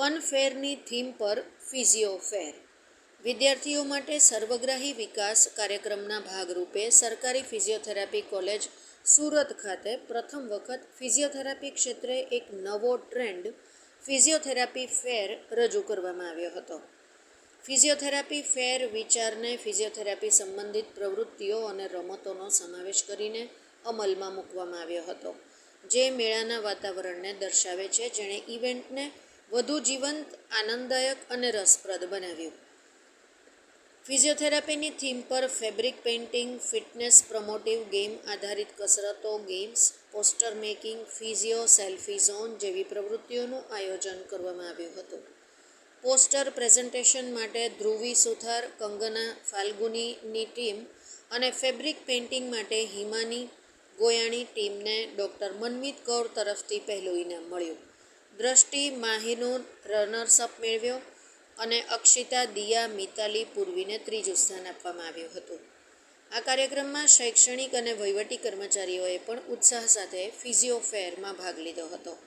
Fun ફેરની theme પર physio fair. વિદ્યાર્થીઓ માટે સર્વગ્રાહી વિકાસ કાર્યક્રમના ભાગરૂપે સરકારી ફિઝિયોથેરાપી કોલેજ સુરત ખાતે પ્રથમ વખત ફિઝિયોથેરાપી ક્ષેત્રે એક નવો ટ્રેન્ડ ફિઝિયોથેરાપી ફેર રજૂ કરવામાં આવ્યો હતો. ફિઝિયોથેરાપી ફેર વિચારને ફિઝિયોથેરાપી સંબંધિત પ્રવૃત્તિઓ અને રમતોનો સમાવેશ કરીને અમલમાં મૂકવામાં આવ્યો હતો, જે મેળાના વાતાવરણને દર્શાવે છે. જેણે ઇવેન્ટને વધુ જીવંત, આનંદદાયક અને રસપ્રદ બનાવ્યું. ફિઝિયોથેરાપીની થીમ પર fabric painting, fitness promotive game આધારિત કસરતો, games, poster making, physio selfie zone જેવી પ્રવૃત્તિઓનું આયોજન કરવામાં આવ્યું હતું. પોસ્ટર પ્રેઝન્ટેશન માટે ધ્રુવી સુથાર, કંગના ફાલ્ગુનીની ટીમ અને ફેબ્રિક પેઇન્ટિંગ માટે હિમાની ગોયાણી ટીમને ડૉક્ટર મનમીત કૌર તરફથી પહેલું ઇનામ મળ્યું. દ્રષ્ટિ માહિનૂર રનર્સઅપ મેળવ્યો અને અક્ષિતા દિયા મિતાલી પૂર્વીને ત્રીજું સ્થાન આપવામાં આવ્યું હતું. આ કાર્યક્રમમાં શૈક્ષણિક અને વહીવટી કર્મચારીઓએ પણ ઉત્સાહ સાથે ફિઝિયો ફેરમાં ભાગ લીધો હતો.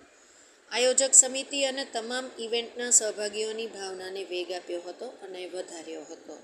આયોજક સમિતિ અને તમામ ઇવેન્ટના સહભાગીઓની ભાવનાને વેગ આપ્યો હતો અને વધાર્યો હતો.